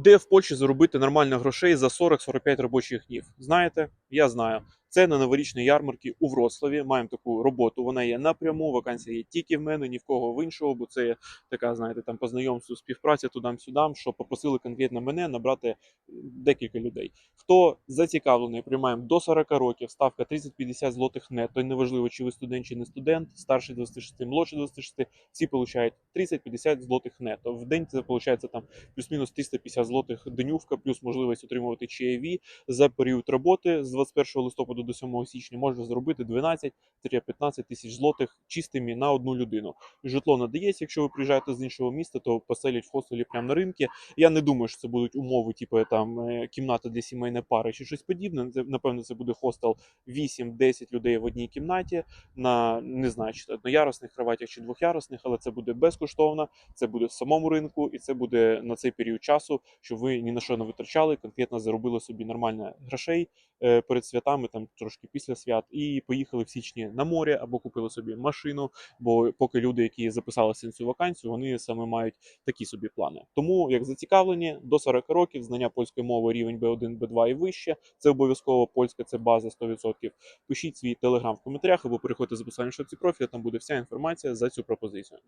Де в Польщі заробити нормально грошей за 40-45 робочих днів? Знаєте, я знаю. Це на новорічній ярмарці у Вроцлаві. Маємо таку роботу. Вона є напряму. Вакансія є тільки в мене, ні в кого в іншого, бо це така, знаєте, там по знайомству співпраця тудам-сюдам, що попросили конкретно мене набрати декілька людей. Хто зацікавлений, приймаємо до 40 років, ставка 30-50 злотих нетто. І неважливо, чи ви студент чи не студент, старший 26, молодший 26, всі получають 30-50 злотих нетто. В день це виходить там плюс-мінус 350 злотих денювка, плюс можливість отримувати чаєві за період роботи з 21 листопаду до 7 січня можна зробити 12-15 тисяч злотих чистими на одну людину. Житло надається, якщо ви приїжджаєте з іншого міста, то поселять в хостелі прямо на ринку. Я не думаю, що це будуть умови, типу там е, кімната для сімейної пари чи щось подібне. Це напевно це буде хостел 8-10 людей в одній кімнаті на не знаю, чи одноярусних кроватях чи двохярусних, але це буде безкоштовно. Це буде в самому ринку, і це буде на цей період часу, щоб ви ні на що не витрачали, конкретно заробили собі нормально грошей е, перед святами, там трошки після свят, і поїхали в січні на море або купили собі машину. Бо поки люди, які записалися на цю вакансію, вони саме мають такі собі плани. Тому, як зацікавлені, до 40 років знання польської мови рівень B1, B2 і вище. Це обов'язково польська, це база 100%. Пишіть свій телеграм в коментарях або переходьте за посиланням в шапці профіля. Там буде вся інформація за цю пропозицію.